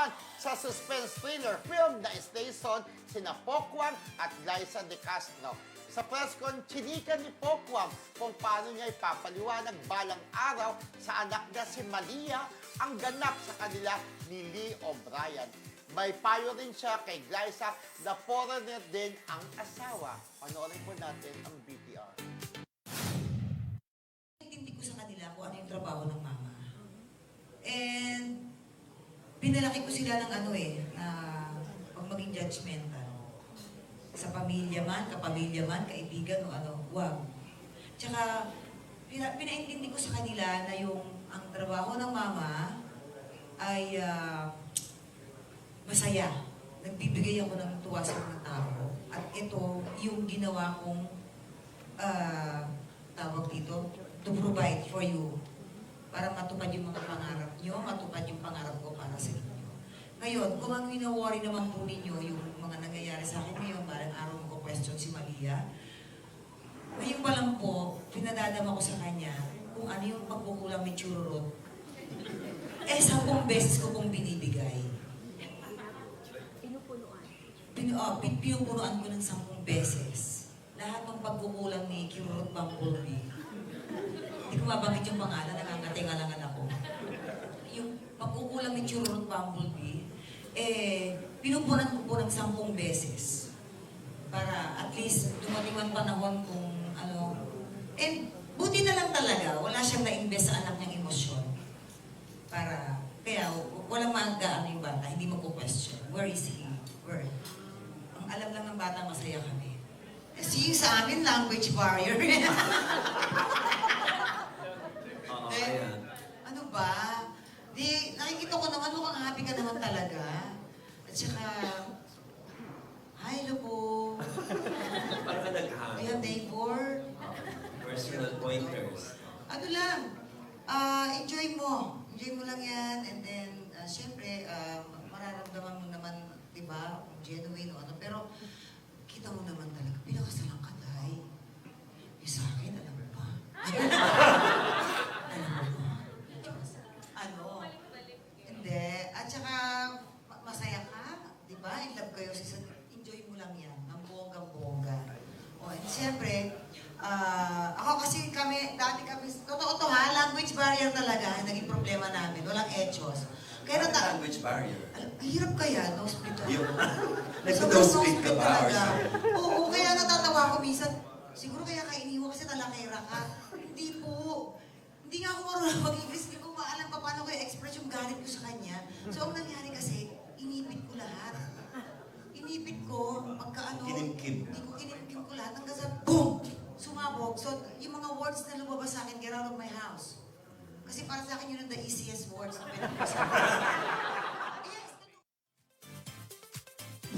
naman sa suspense thriller film na Station sina Pokwang at Liza De Castro. Sa press con, chinika ni Pokwang kung paano niya ipapaliwanag balang araw sa anak niya si Malia ang ganap sa kanila ni Lee O'Brien. May payo rin siya kay Glyza na foreigner din ang asawa. Panoorin po natin ang BTR. Pinalaki ko sila ng ano eh, na huwag maging judgmental. Sa pamilya man, kapamilya man, kaibigan o ano, wag. Tsaka, pina, pinaintindi ko sa kanila na yung ang trabaho ng mama ay ah, masaya. Nagbibigay ako ng tuwa sa mga tao. At ito, yung ginawa kong ah, tawag dito, to provide for you. Para matupad yung mga pangarap nyo, matupad yung pangarap ko para sa inyo. Ngayon, kung ang wina-worry naman po ninyo, yung mga nangyayari sa akin ngayon, parang araw ko question si Malia, ngayon pa lang po, pinadadama ko sa kanya kung ano yung pagkukulang ni Chururot. Eh, sampung beses ko pong binibigay. Pinupunuan. Pin, uh, pinupunuan ko ng sampung beses. Lahat ng pagkukulang ni Chururot Bumblebee. Hindi ko mabanggit yung pangalan, nangangatingalangan ako. Yung pagkukulang ni Chururot Bumblebee, eh, pinupunan ko po ng sampung beses. Para at least dumating ang panahon kung ano. And buti na lang talaga, wala siyang na-invest sa anak niyang emosyon. Para, kaya walang maaga ano yung bata, hindi magko-question. Where is he? Where? Ang alam lang ng bata, masaya kami. Kasi yung sa amin, language barrier. Oo, Eh, ayan. ano ba? Di, nakikita ko naman, mukhang happy ka naman talaga. At saka, hi, hello po. Parang ka nag-hang. Ayan, neighbor. Personal pointers. Ano lang, ah, enjoy mo. Enjoy mo lang yan. And then, ah, syempre, ah, mararamdaman mo naman, di ba, kung genuine o ano. Pero, kita mo naman talaga, pinakasalang ka, tay. Yung sa akin, alam mo ba? alam mo ba? Ano? Hindi. At saka, ma- masaya ka. Di ba? In love kayo. Sa, enjoy mo lang yan. Ang bonggang-bongga. O, and siyempre, ah, ako kasi kami, dati kami, totoo to ha, language barrier talaga, ang naging problema namin. Walang etos. Kaya Ano nata- language barrier? Al- hirap kaya, no split ako. Yung, nag-no speak ka ba? Something? Oo, kaya natatawa ko minsan. Siguro kaya ka iniwan kasi talakera ka. Hindi po. Hindi nga ako marunong mag-English. Hindi ko maalam pa paano ko i-express yung galit ko sa kanya. So, ang nangyari kasi, inipit ko lahat. Inipit ko, pagka ano, Kinimkim. hindi ko kinimkim ko lahat. Hanggang sa, boom! Sumabog. So, yung mga words na lumabas sa akin, get out of my house. Kasi para sa akin, yun ang the easiest words na pinag-usapan. yes,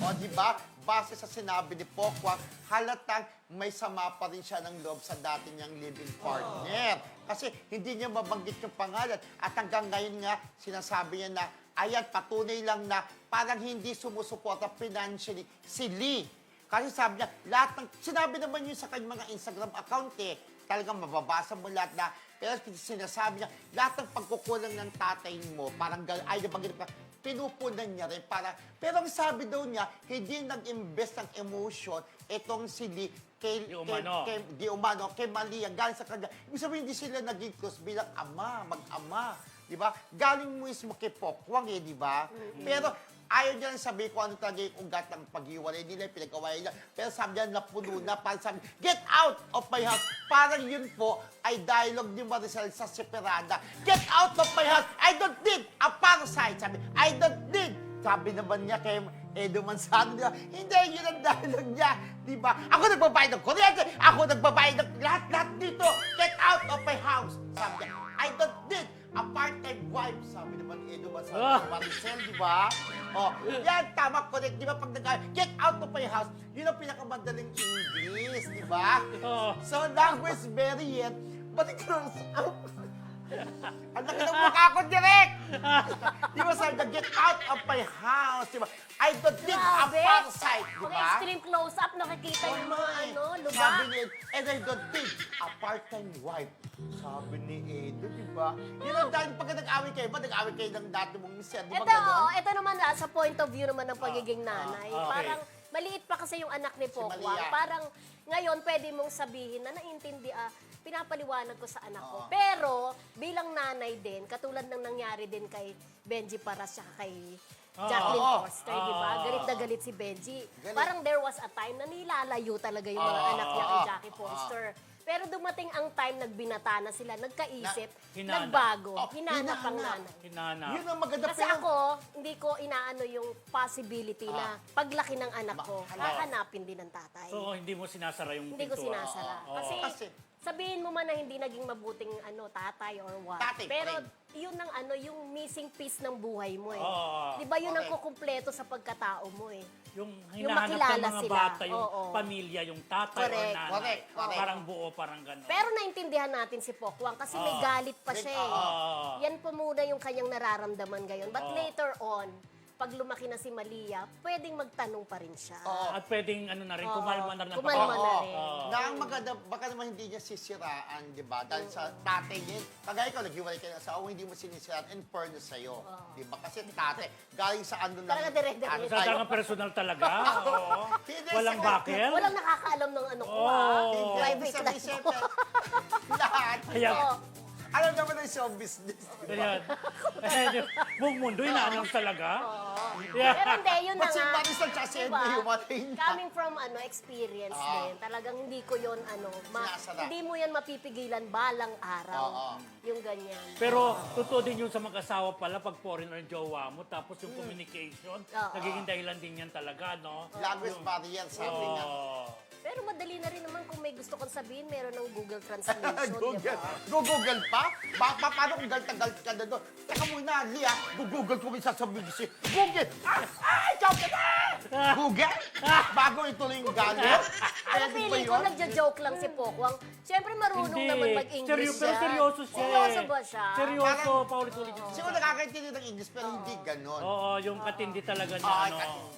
O di ba? Base sa sinabi ni Pokwang, halatang may sama pa rin siya ng loob sa dati niyang living partner. Kasi hindi niya mabanggit yung pangalan. At hanggang ngayon nga, sinasabi niya na, ayan, patunay lang na parang hindi sumusuporta financially si Lee. Kasi sabi niya, lahat ng, sinabi naman yun sa kanyang mga Instagram account eh, talagang mababasa mo lahat na, pero sinasabi niya, lahat ng pagkukulang ng tatay mo, parang, ay, nabanggit pa, pinupunan niya rin para, pero ang sabi daw niya, hindi nag-invest ng emotion itong si Lee kay, Di umano. kay, kay, di umano, kay Malia, galing sa kanya. Ibig sabihin, hindi sila naging close bilang ama, mag-ama. Di ba? Galing mismo kay Pokwang eh, di ba? Pero, ayaw niya sabihin kung ano talaga yung ugat ng paghiwalay nila, yung pinag-awayan nila. Pero sabi niya, napuno na, parang sabi, get out of my house. Parang yun po ay dialogue ni Maricel sa Separada. Get out of my house. I don't need a parasite. Sabi, I don't need. Sabi naman niya kay Edo Manzano, di ba? Hindi, yun ang dialogue niya. Di ba? Ako nagbabayad ng kuryente. Ako nagbabayad ng lahat-lahat dito. Get out of my house. Sabi niya, I don't need a part-time wife. Sabi naman ni Edo Manzano, Ah. Maricel, di ba? Oh, yan, tama, correct. Di ba pag nag get out of my house, yun ang pinakamadaling English, di ba? Oo. So, language barrier, but it goes out. Ang laki ng mukha ko, direct! di ba sabi na, get out of my house, di ba? I don't need a Grabe. parasite, di Pag ba? extreme close-up, nakikita yung mga ano. Sabi ni Ed, and I don't think a part-time wife. Sabi ni Edo, di ba? Yun ang dahil pagka nag-away kayo, ba nag-away kayo ng dati mong mister, di ba Ito, ganon? oh, ito naman ah, sa point of view naman ng pagiging nanay. ah, okay. Parang maliit pa kasi yung anak ni Pokwang. Malia. Parang ngayon pwede mong sabihin na naintindi ah, pinapaliwanag ko sa anak ko. Oo. Pero bilang nanay din, katulad ng nangyari din kay Benji Paras at kay Jacqueline Oo. Foster, di ba? Galit na galit si Benji. Galit. Parang there was a time na nilalayo talaga yung mga anak niya kay. Jackie Foster. Pero dumating ang time, nagbinata na sila, nagkaisip, Na- hinanap. nagbago, Oh, hinanap ang hinanap. nanay. Hinana. Yun ang maganda. Kasi pero- ako, hindi ko inaano yung possibility na paglaki ng anak ko, hahanapin din ng tatay. So, hindi mo sinasara yung hindi ko pintuan. sinasara. Oo. Kasi, Kasi- sabihin mo man na hindi naging mabuting ano tatay or what. Tatay pa pero yun ang ano, yung missing piece ng buhay mo eh. Oo. Di ba yun ang Correct. kukumpleto sa pagkatao mo eh. Yung Yung hinahanap ng makilala mga sila. bata, yung Oo. pamilya, yung tatay Correct. or nanay. Correct, correct. Parang buo, parang gano'n. Pero naintindihan natin si Pokwang kasi may galit pa siya eh. Oo. Yan po muna yung kanyang nararamdaman ngayon. But Oo. later on, pag lumaki na si Malia, pwedeng magtanong pa rin siya. Oo. At pwedeng ano na rin, Oo. kumalma na rin. ang Kumalma pagka- na Oo. rin. Oo. Na ang maganda, baka naman hindi niya sisiraan, di ba? Dahil sa tatay niya, kagaya ko, naghiwalay ka na sa asawa, hindi mo sinisiraan and fairness sa'yo. Di ba? Kasi tatay, galing sa ano lang. Talaga direct-direct. ano Sa tayo. nga personal talaga. Oo. Hindi, Walang sa- bakil. Walang nakakaalam ng ano ko Oo. ah. Hindi, Private ibig life ko. syempre, lahat. Kaya, Oo. Alam naman ng show business. Ayan. Ayan. Buong mundo, inaanong talaga. Yeah. Pero hindi, yun na Ba't si nga. Marisol tsaka si Diba? Edna hiwalay na? Coming from ano experience Oo. din, talagang hindi ko yon ano, ma- Sinasara. hindi mo yan mapipigilan balang araw. Oo. Yung ganyan. Pero totoo din yun sa mag-asawa pala pag foreigner ang jowa mo, tapos yung communication, Mm. Oo. nagiging dahilan din yan talaga, no? Language barrier, sabi nga. Oo. Pero madali na rin naman kung may gusto kong sabihin, meron ng Google Translation, Google. di ba? Google pa? Pa, pa paano kung galit-galit ka na doon? Teka muna, Lia. Google ko may sasabihin si Google. Ah, ah, ka na! Google? Bago ituloy yung galit? Ano Pwede ba feeling ko, yun? nagja-joke lang si Pokwang. Siyempre marunong Hindi. naman mag-English Seryo- pero siya. seryoso siya. Seryoso ba siya? Seryoso, Parang- paulit-ulit. Siguro nakakaintindi ng English pero hindi ganon. Oo, yung katindi talaga niya, Oo, ano. katindi.